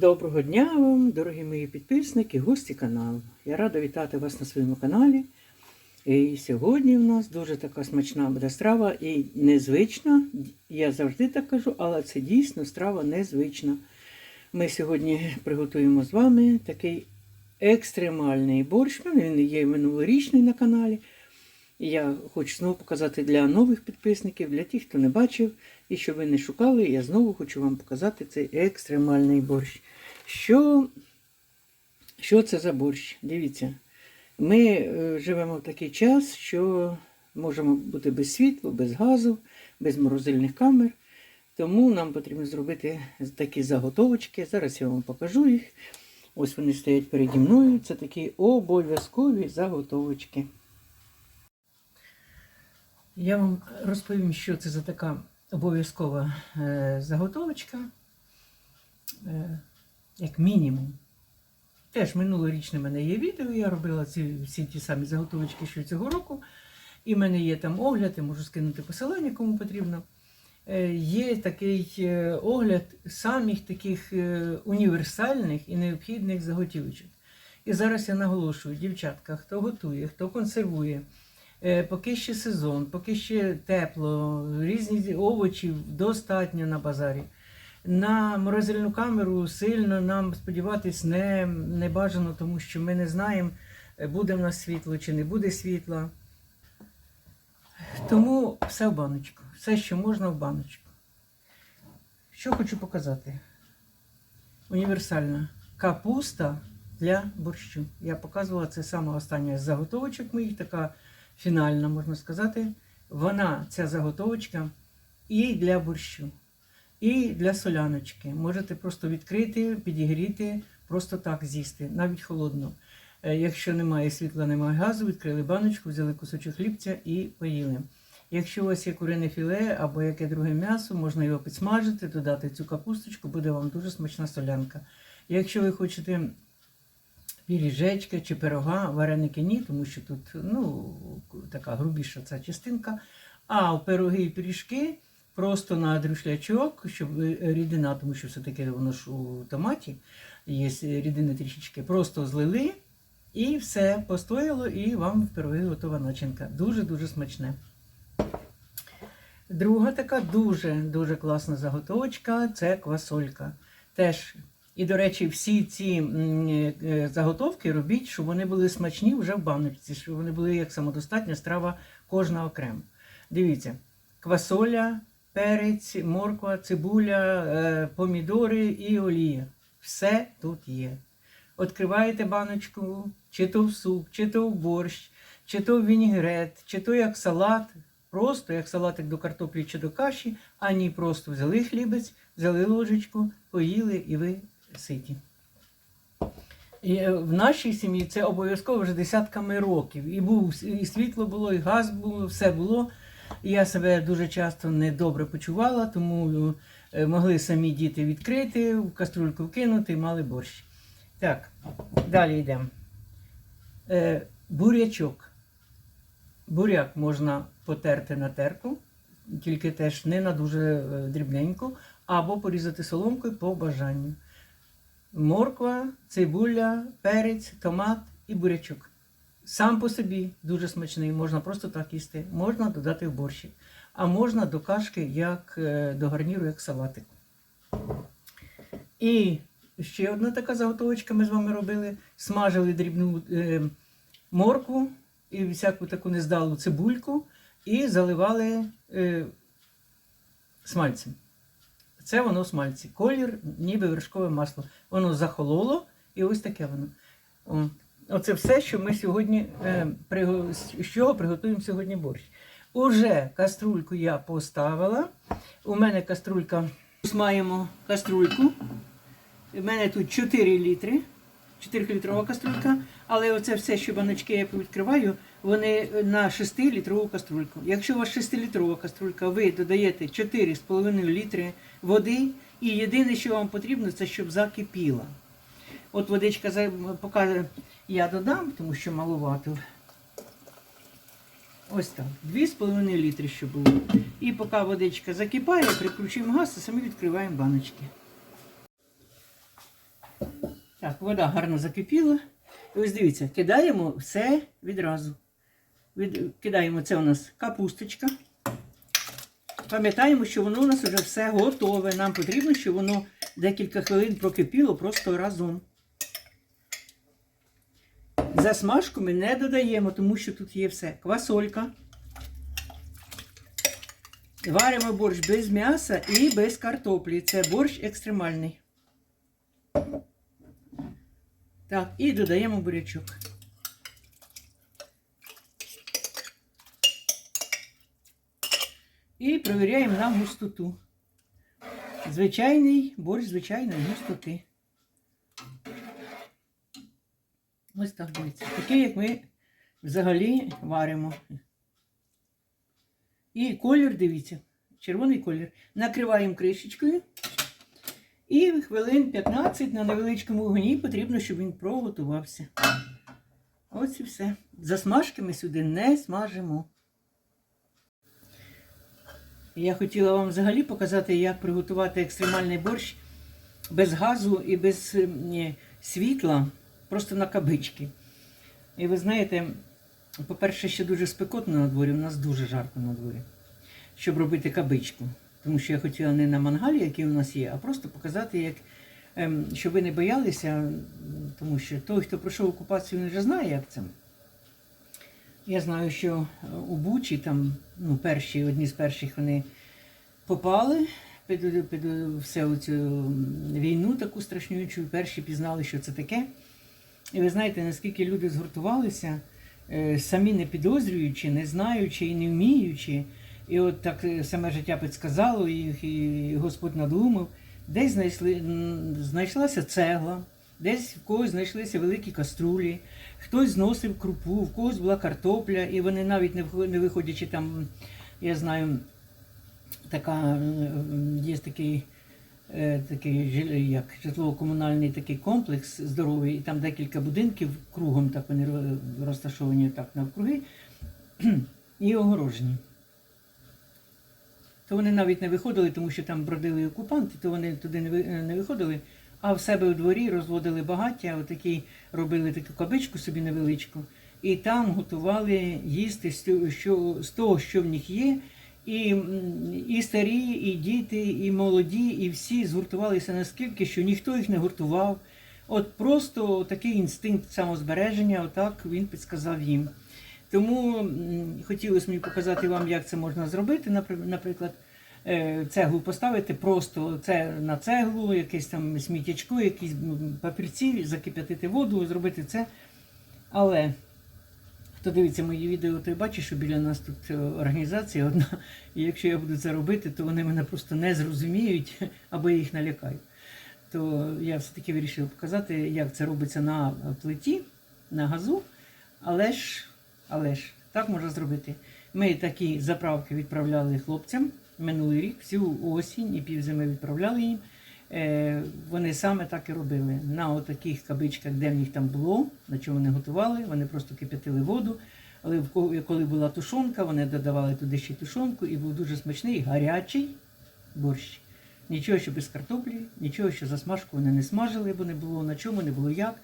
Доброго дня вам, дорогі мої підписники, гості каналу. Я рада вітати вас на своєму каналі. І сьогодні в нас дуже така смачна буде страва і незвична. Я завжди так кажу, але це дійсно страва незвична. Ми сьогодні приготуємо з вами такий екстремальний борщ. Він є минулорічний на каналі. Я хочу знову показати для нових підписників, для тих, хто не бачив, і щоб ви не шукали, я знову хочу вам показати цей екстремальний борщ. Що, що це за борщ? Дивіться, ми е, живемо в такий час, що можемо бути без світла, без газу, без морозильних камер. Тому нам потрібно зробити такі заготовочки. Зараз я вам покажу їх. Ось вони стоять переді мною. Це такі обов'язкові заготовочки. Я вам розповім, що це за така обов'язкова е, заготовочка, е, як мінімум. Теж минулорічне мене є відео, я робила ці, всі ті самі заготовочки, що цього року. І в мене є там огляд, я можу скинути посилання, кому потрібно. Е, є такий огляд самих таких універсальних і необхідних заготівочок. І зараз я наголошую, дівчатка, хто готує, хто консервує. Е, Поки ще сезон, поки ще тепло, різні овочі достатньо на базарі. На морозильну камеру сильно нам сподіватись не, не бажано, тому що ми не знаємо, е, буде в нас світло чи не буде світла. Тому все в баночку. Все, що можна в баночку. Що хочу показати? Універсальна капуста для борщу. Я показувала це саме остання з заготовочок моїх, така фінальна, можна сказати. Вона, ця заготовочка, і для борщу, і для соляночки. Можете просто відкрити, підігріти, просто так з'їсти, навіть холодно. Е, Якщо немає світла, немає газу, відкрили баночку, взяли кусочок хлібця і поїли. Якщо у вас є курине філе або яке друге м'ясо, можна його підсмажити, додати цю капусточку, буде вам дуже смачна солянка. Якщо ви хочете піріжечка чи пирога, вареники ні, тому що тут ну, така грубіша ця частинка. А в пироги і пиріжки просто на друшлячок, щоб е, рідина, тому що все-таки воно ж у томаті є рідини трішечки, просто злили і все постояло, і вам в пироги готова начинка. Дуже-дуже смачне. Друга така дуже-дуже класна заготовочка це квасолька. Теж і, до речі, всі ці е, заготовки робіть, щоб вони були смачні вже в баночці, щоб вони були як самодостатня страва кожна окремо. Дивіться, квасоля, перець, морква, цибуля, е, помідори і олія. Все тут є. Відкриваєте баночку, чи то в суп, чи то в борщ, чи то в вінігрет, чи то як салат. Просто як салатик до картоплі чи до каші, а ні, просто взяли хлібець, взяли ложечку, поїли і ви ситі. І е, в нашій сім'ї це обов'язково вже десятками років. І був і світло було, і газ було, все було. І я себе дуже часто недобре почувала, тому е, могли самі діти відкрити, в каструльку вкинути і мали борщ. Так, далі йдемо. Е, бурячок. Буряк можна потерти на терку, тільки теж не на дуже е, дрібненьку, або порізати соломкою по бажанню. Морква, цибуля, перець, томат і бурячок. Сам по собі дуже смачний, можна просто так їсти, можна додати в борщик, а можна до кашки, як е, до гарніру, як салатик. І ще одна така заготовочка ми з вами робили. Смажили дрібну е, моркву і всяку таку нездалу цибульку і заливали е, смальцем. Це воно смальці. Колір, ніби вершкове масло. Воно захололо і ось таке воно. Оце все, що ми сьогодні е, з чого приготуємо сьогодні борщ. Уже каструльку я поставила. У мене каструлька. Маємо каструльку. У мене тут 4 літри. 4-літрова каструлька, але оце все, що баночки я відкриваю, вони на 6-літрову каструльку. Якщо у вас 6-літрова каструлька, ви додаєте 4,5 літри води, і єдине, що вам потрібно, це щоб закипіла. От водичка поки я додам, тому що малувато. Ось так. 2,5 літри, щоб було. І поки водичка закипає, прикручуємо газ і самі відкриваємо баночки. Так, вода гарно закипіла. Ось дивіться, кидаємо все відразу. Від... Кидаємо це у нас капусточка. Пам'ятаємо, що воно у нас вже все готове. Нам потрібно, щоб воно декілька хвилин прокипіло просто разом. Засмажку ми не додаємо, тому що тут є все. Квасолька. Варимо борщ без м'яса і без картоплі. Це борщ екстремальний. Так, і додаємо бурячок. І провіряємо на густоту. Звичайний борщ звичайної густоти. Ось так дивіться. Такий, як ми взагалі варимо. І колір, дивіться, червоний колір. Накриваємо кришечкою. І хвилин 15 на невеличкому вогні потрібно, щоб він приготувався. Ось і все. Засмажки ми сюди не смажимо. Я хотіла вам взагалі показати, як приготувати екстремальний борщ без газу і без світла, просто на кабички. І ви знаєте, по-перше, ще дуже спекотно на дворі, у нас дуже жарко на дворі, щоб робити кабичку. Тому що я хотіла не на мангалі, який у нас є, а просто показати, як, ем, щоб ви не боялися, тому що той, хто пройшов окупацію, він вже знає, як це. Я знаю, що е, у Бучі там, ну, перші, одні з перших вони попали під, під всю цю війну таку страшнючу, перші пізнали, що це таке. І ви знаєте, наскільки люди згуртувалися, е, самі не підозрюючи, не знаючи і не вміючи. І от так е, саме життя підсказало їх, і Господь надумав. Десь знайшли, знайшлася цегла, десь в когось знайшлися великі каструлі, хтось зносив крупу, в когось була картопля, і вони навіть не виходячи там, я знаю, така, е, є такий, е, такий як житлово-комунальний такий комплекс здоровий, і там декілька будинків кругом так вони розташовані так навкруги і огорожені. То вони навіть не виходили, тому що там бродили окупанти, то вони туди не виходили, а в себе у дворі розводили багаття, отакі робили таку кабичку собі невеличку, і там готували їсти з того, що в них є. І, і старі, і діти, і молоді, і всі згуртувалися наскільки, що ніхто їх не гуртував. От просто такий інстинкт самозбереження, отак він підсказав їм. Тому хотілося мені показати вам, як це можна зробити. Наприклад, е, цеглу поставити просто це на цеглу, якесь там сміттячко, якісь папірці, закип'ятити воду, зробити це. Але хто дивиться мої відео, той бачить, що біля нас тут е, організація одна. І якщо я буду це робити, то вони мене просто не зрозуміють або я їх налякаю. То я все-таки вирішив показати, як це робиться на плиті, на газу. Але ж, але ж, так можна зробити. Ми такі заправки відправляли хлопцям минулий рік, всю осінь і півзими відправляли їм. Е, вони саме так і робили. На отаких кабичках, де в них там було, на чому вони готували, вони просто кип'ятили воду. Але коли була тушонка, вони додавали туди ще тушонку і був дуже смачний, гарячий борщ. Нічого, що без картоплі, нічого, що засмажку вони не смажили, бо не було на чому, не було як.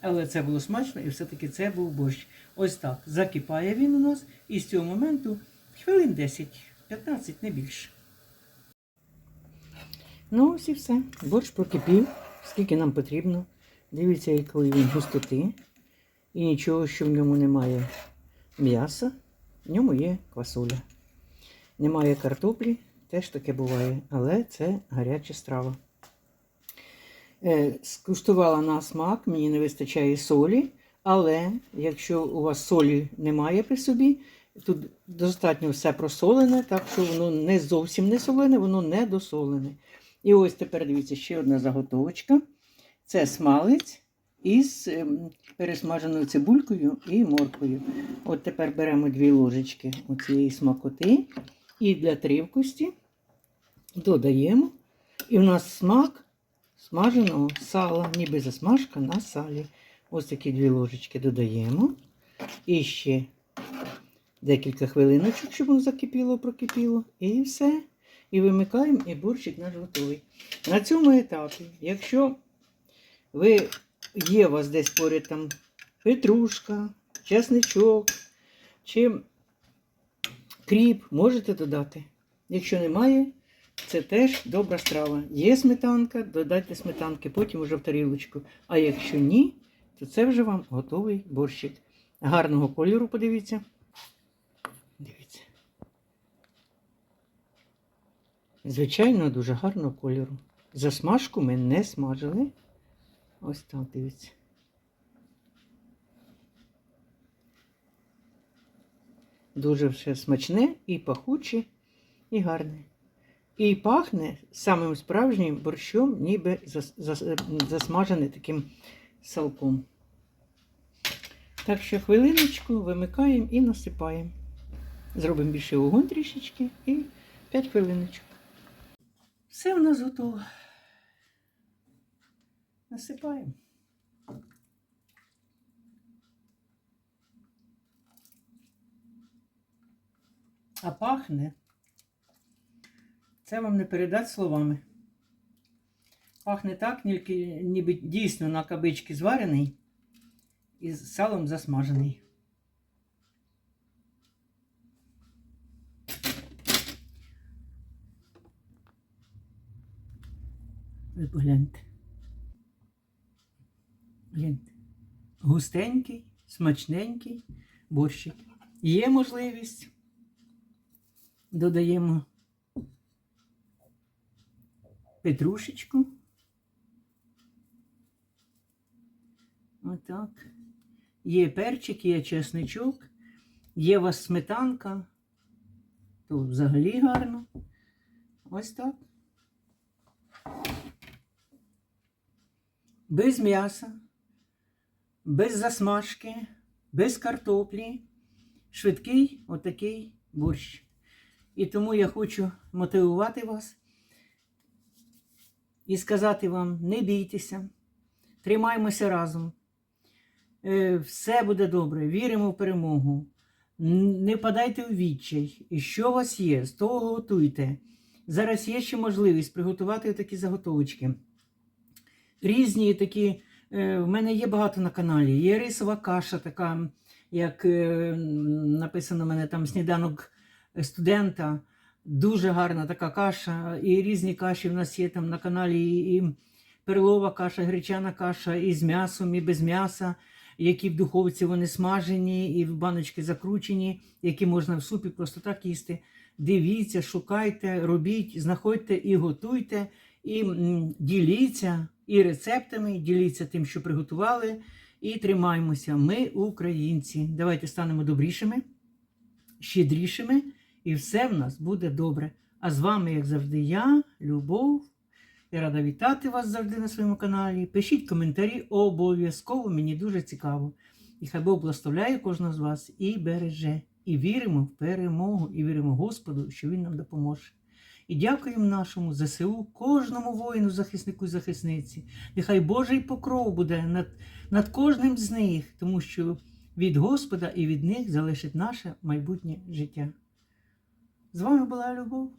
Але це було смачно і все-таки це був борщ. Ось так. Закипає він у нас, і з цього моменту хвилин 10-15, не більше. Ну, ось і все. Борщ прокипів, скільки нам потрібно. Дивіться, якої він густоти. І нічого, що в ньому немає м'яса, в ньому є квасоля. Немає картоплі, теж таке буває, але це гаряча страва. Е, скуштувала на смак, мені не вистачає солі, але якщо у вас солі немає при собі, тут достатньо все просолене, так що воно не зовсім не солене, воно не досолене. І ось тепер дивіться ще одна заготовочка. Це смалець із ем, пересмаженою цибулькою і морквою. От тепер беремо дві ложечки цієї смакоти і для тривкості додаємо. І в нас смак смаженого сала, ніби засмажка на салі. Ось такі дві ложечки додаємо. І ще декілька хвилиночок, щоб закипіло, прокипіло. І все. І вимикаємо, і борщик наш готовий. На цьому етапі, якщо ви є у вас десь поряд там петрушка, чесничок чи кріп, можете додати. Якщо немає, це теж добра страва. Є сметанка, додайте сметанки, потім уже в тарілочку. А якщо ні, то це вже вам готовий борщик. Гарного кольору, подивіться. Дивіться. Звичайно, дуже гарного кольору. Засмажку ми не смажили. Ось так дивіться. Дуже все смачне і пахуче, і гарне. І пахне самим справжнім борщом, ніби зас, зас, засмажене таким салком. Так що хвилиночку вимикаємо і насипаємо. Зробимо більше вогонь трішечки і 5 хвилиночок. Все у нас готово. Насипаємо. А пахне. Це вам не передати словами. Пахне так, ніби дійсно на кабички зварений і з салом засмажений. Погляньте. Гляньте. Густенький, смачненький борщик. Є можливість. Додаємо петрушечку. Отак. Є перчик, є чесничок, є у вас сметанка. То взагалі гарно. Ось так. Без м'яса, без засмажки, без картоплі. Швидкий отакий борщ. І тому я хочу мотивувати вас і сказати вам: не бійтеся, тримаймося разом. Е, Все буде добре, віримо в перемогу. Не впадайте у відчай. І що у вас є, з того готуйте. Зараз є ще можливість приготувати такі заготовочки. Різні такі. е, В мене є багато на каналі. Є рисова каша, така, як е, написано в мене там сніданок студента. Дуже гарна така каша. І різні каші в нас є там на каналі. І перлова каша, гречана каша, і з м'ясом, і без м'яса, які в духовці вони смажені, і в баночки закручені, які можна в супі просто так їсти. Дивіться, шукайте, робіть, знаходьте і готуйте, і діліться і рецептами, діліться тим, що приготували. І тримаймося. Ми українці. Давайте станемо добрішими, щедрішими, і все в нас буде добре. А з вами, як завжди, я, Любов. Я рада вітати вас завжди на своєму каналі. Пишіть коментарі обов'язково, мені дуже цікаво. І хай Бог благословляє кожного з вас і береже. І віримо в перемогу, і віримо Господу, що Він нам допоможе. І дякуємо нашому ЗСУ, кожному воїну, захиснику і захисниці. Нехай Божий покров буде над, над кожним з них, тому що від Господа і від них залишить наше майбутнє життя. З вами була Любов.